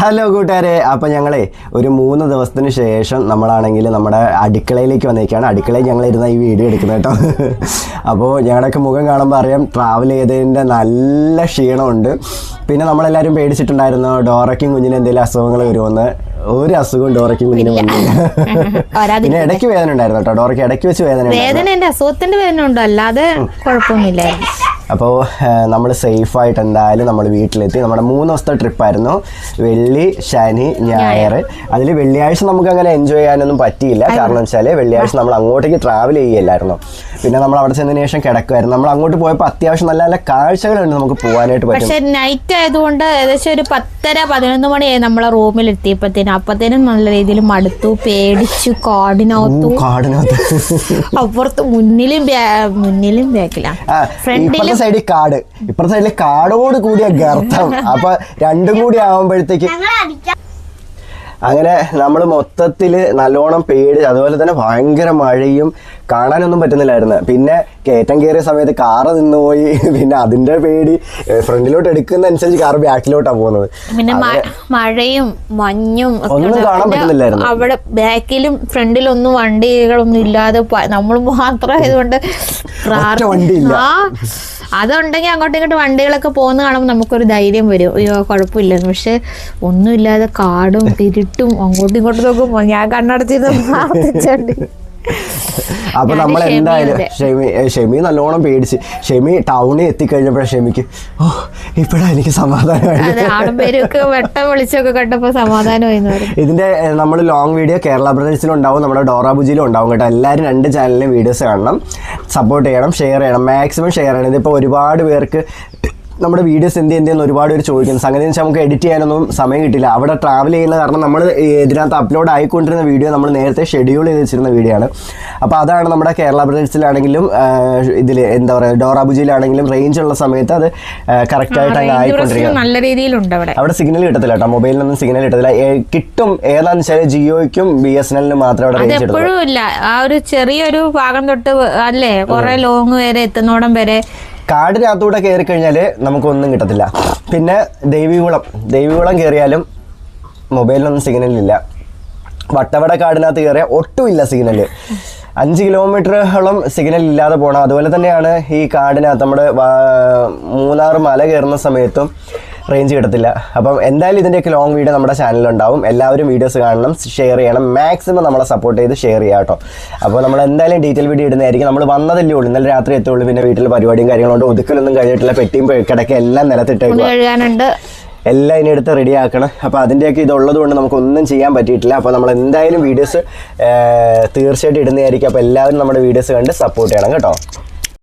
Hello കൂട്ടുകാരെ അപ്പോൾ ഞങ്ങളെ ഒരു മൂന്ന് ദിവസത്തിന് ശേഷം നമ്മളാണെങ്കിൽ നമ്മുടെ അടുക്കളയിലേക്ക് വന്നേക്കാണ് അടുക്കളയിൽ ഞങ്ങൾ ഇരുന്ന ഈ വീഡിയോ എടുക്കുന്നത് കേട്ടോ. അപ്പോൾ ഞങ്ങളുടെയൊക്കെ മുഖം കാണുമ്പോൾ അറിയാം ട്രാവൽ ചെയ്തതിന്റെ നല്ല ക്ഷീണമുണ്ട്. പിന്നെ നമ്മളെല്ലാവരും പേടിച്ചിട്ടുണ്ടായിരുന്നു ഡോറയ്ക്കും കുഞ്ഞിന് എന്തെങ്കിലും അസുഖങ്ങൾ വരുമെന്ന്. ഒരു അസുഖം ഡോറയ്ക്കും കുഞ്ഞിന് വന്നില്ല. പിന്നെ ഇടയ്ക്ക് വേദന ഉണ്ടായിരുന്നു കേട്ടോ. ഡോറയ്ക്ക് ഇടയ്ക്ക് വെച്ച് വേദന വേദന അസുഖത്തിന്റെ വേദന ഉണ്ടോ? അല്ലാതെ കുഴപ്പമൊന്നുമില്ലായിരുന്നു. അപ്പോൾ നമ്മൾ സേഫായിട്ട് എന്തായാലും നമ്മൾ വീട്ടിലെത്തി. നമ്മുടെ മൂന്ന് ദിവസത്തെ ട്രിപ്പായിരുന്നു. വെള്ളി ശനി ഞായർ അതിൽ വെള്ളിയാഴ്ച നമുക്ക് അങ്ങനെ എൻജോയ് ചെയ്യാനൊന്നും പറ്റിയില്ല. കാരണം വെച്ചാൽ വെള്ളിയാഴ്ച നമ്മൾ അങ്ങോട്ടേക്ക് ട്രാവൽ ചെയ്യല്ലായിരുന്നു പിന്നെ നമ്മൾ അവിടെ ചെന്നതിന് ശേഷം കിടക്കുമായിരുന്നു നമ്മൾ അങ്ങോട്ട് പോയപ്പോൾ അത്യാവശ്യം നല്ല നല്ല കാഴ്ചകളുണ്ട് നമുക്ക് പോകാനായിട്ട് പറ്റും. പക്ഷേ നൈറ്റ് ആയതുകൊണ്ട് ഏകദേശം ഒരു പത്തര പതിനൊന്ന് മണിയായി നമ്മളെ റൂമിൽ എത്തിയപ്പോഴത്തേനും അപ്പത്തേനും നല്ല രീതിയിൽ മടുത്തു പേടിച്ചു കാടിനകത്തു. കാടിനകത്ത്. അപ്പുറത്ത് മുന്നിലും മുന്നിലും ബാക്കിലാണ് ഫ്രണ്ടിലും സൈഡിൽ കാട്. ഇപ്പുറത്തെ സൈഡിൽ കാടോട് കൂടിയ ഗർത്തം. അപ്പൊ രണ്ടും കൂടി ആവുമ്പോഴത്തേക്ക് അങ്ങനെ നമ്മൾ മൊത്തത്തിൽ നല്ലോണം പേടി അതുപോലെ തന്നെ ഭയങ്കര മഴയും കാണാനൊന്നും പറ്റുന്നില്ലായിരുന്നു. പിന്നെ കയറ്റം കയറിയ സമയത്ത് കാറ് നിന്നുപോയി. പിന്നെ അതിന്റെ പേടി ഫ്രണ്ടിലോട്ട് എടുക്കുന്ന അനുസരിച്ച് കാറ് ബാക്കിലോട്ടാണ് പോകുന്നത്. പിന്നെ മഴയും മഞ്ഞും ഒന്നും കാണാൻ പറ്റുന്നില്ലായിരുന്നു. അവിടെ ബാക്കിലും ഫ്രണ്ടിലും ഒന്നും വണ്ടികളൊന്നും ഇല്ലാതെ നമ്മൾ മാത്രമായതുകൊണ്ട് ഒറ്റ വണ്ടിയില്ല. ആ അതുണ്ടെങ്കിൽ അങ്ങോട്ടും ഇങ്ങോട്ടും വണ്ടികളൊക്കെ പോകുന്ന കാണുമ്പോൾ നമുക്കൊരു ധൈര്യം വരും. അയ്യോ കുഴപ്പമില്ലെന്ന്. പക്ഷെ ഒന്നുമില്ലാതെ കാടും തിരിട്ടും അങ്ങോട്ടും ഇങ്ങോട്ടും നോക്കുമ്പോൾ ഞാൻ കണ്ണടച്ചിരുന്ന് പ്രാർത്ഥിച്ചോണ്ട്. അപ്പൊ നമ്മൾ എന്തായാലും ഷെമി ഷെമി നല്ലോണം പേടിച്ച്. ഷെമി ടൗണിൽ എത്തിക്കഴിഞ്ഞപ്പോഴാ ഷെമിക്ക് ഓ ഇപ്പഴാ എനിക്ക് സമാധാനം അതെ ആടും പേരൊക്കെ വെട്ടം വിളിച്ചൊക്കെ പറയും ഇതിന്റെ നമ്മൾ ലോങ് വീഡിയോ കേരള ബ്രദേഴ്സിലും ഉണ്ടാവും നമ്മുടെ ഡോറാബുജിയിലും ഉണ്ടാവും കേട്ടോ. എല്ലാവരും രണ്ട് ചാനലിലും വീഡിയോസ് കാണണം. സപ്പോർട്ട് ചെയ്യണം ഷെയർ ചെയ്യണം. മാക്സിമം ഷെയർ ചെയ്യണം. ഇതിപ്പോൾ ഒരുപാട് പേർക്ക് നമ്മുടെ വീഡിയോസ് എന്ത് എന്തെന്ന് ഒരുപാട് പേര് ചോദിക്കുന്നു. സംഗതി വെച്ചാൽ നമുക്ക് എഡിറ്റ് ചെയ്യാനൊന്നും സമയം കിട്ടില്ല. അവിടെ ട്രാവൽ ചെയ്യുന്ന കാരണം നമ്മൾ ഇതിനകത്ത് അപ്ലോഡ് ആയിക്കൊണ്ടിരുന്ന വീഡിയോ നമ്മൾ നേരത്തെ ഷെഡ്യൂൾ ചെയ്ത് വെച്ചിരുന്ന വീഡിയോ ആണ്. അപ്പോൾ അതാണ് നമ്മുടെ കേരള ബ്രദേഴ്സിലാണെങ്കിലും ഇതിൽ എന്താ പറയുക ഡോറാബുജിയിലാണെങ്കിലും റേഞ്ച് ഉള്ള സമയത്ത് അത് കറക്റ്റായിട്ട് അങ്ങ് ആയിക്കൊണ്ടിരിക്കുക. നല്ല രീതിയിലുണ്ട് അവിടെ. അവിടെ സിഗ്നൽ കിട്ടത്തില്ല കേട്ടോ. മൊബൈലിനൊന്നും സിഗ്നൽ കിട്ടത്തില്ല. കിട്ടും. ഏതാണെന്ന് വെച്ചാൽ ജിയോയ്ക്കും ബി എസ് എൻ എല്ലിനും മാത്രം അവിടെ റേഞ്ച് അതെപ്പോഴും ഇല്ല. ആ ഒരു ചെറിയൊരു ഭാഗം തൊട്ട് അല്ലേ? കുറെ ലോങ് വരെ എത്തുന്നോടം വരെ കാടിനകത്തൂടെ കയറി കഴിഞ്ഞാൽ നമുക്കൊന്നും കിട്ടത്തില്ല. പിന്നെ ദേവികുളം. ദേവികുളം കയറിയാലും മൊബൈലിലൊന്നും സിഗ്നലില്ല. വട്ടവട കാടിനകത്ത് കയറിയാൽ ഒട്ടുമില്ല സിഗ്നൽ അഞ്ച് കിലോമീറ്ററോളം സിഗ്നൽ ഇല്ലാതെ പോകണം അതുപോലെ തന്നെയാണ് ഈ കാടിനകത്ത് നമ്മുടെ മൂന്നാറ് മല കയറുന്ന സമയത്തും റേഞ്ച് കിട്ടത്തില്ല. അപ്പം എന്തായാലും ഇതിന്റെയൊക്കെ ലോങ് വീഡിയോ നമ്മുടെ ചാനലിലുണ്ടാവും എല്ലാവരും വീഡിയോസ് കാണണം ഷെയർ ചെയ്യണം. മാക്സിമം നമ്മളെ സപ്പോർട്ട് ചെയ്ത് ഷെയർ ചെയ്യാം കേട്ടോ. അപ്പോൾ നമ്മൾ എന്തായാലും ഡീറ്റെയിൽ വീഡിയോ ഇടുന്നതായിരിക്കും. നമ്മൾ വന്നതല്ലേ ഉള്ളൂ. ഇന്നലെ രാത്രി എത്തുള്ളൂ. പിന്നെ വീട്ടിൽ പരിപാടിയും കാര്യങ്ങളുണ്ട്. ഒതുക്കലൊന്നും കഴിഞ്ഞിട്ടില്ല. പെട്ടിയും കിടക്കുക എല്ലാം കഴുകാനുണ്ട്. എല്ലാം ഇനി എടുത്ത് റെഡി ആക്കണം. അപ്പോൾ അതിന്റെയൊക്കെ ഇതുള്ളത് കൊണ്ട് നമുക്കൊന്നും ചെയ്യാൻ പറ്റിയിട്ടില്ല. അപ്പോൾ നമ്മൾ എന്തായാലും വീഡിയോസ് തീർച്ചയായിട്ടും ഇടുന്നതായിരിക്കും. അപ്പോൾ എല്ലാവരും നമ്മുടെ വീഡിയോസ് കണ്ട് സപ്പോർട്ട് ചെയ്യണം കേട്ടോ.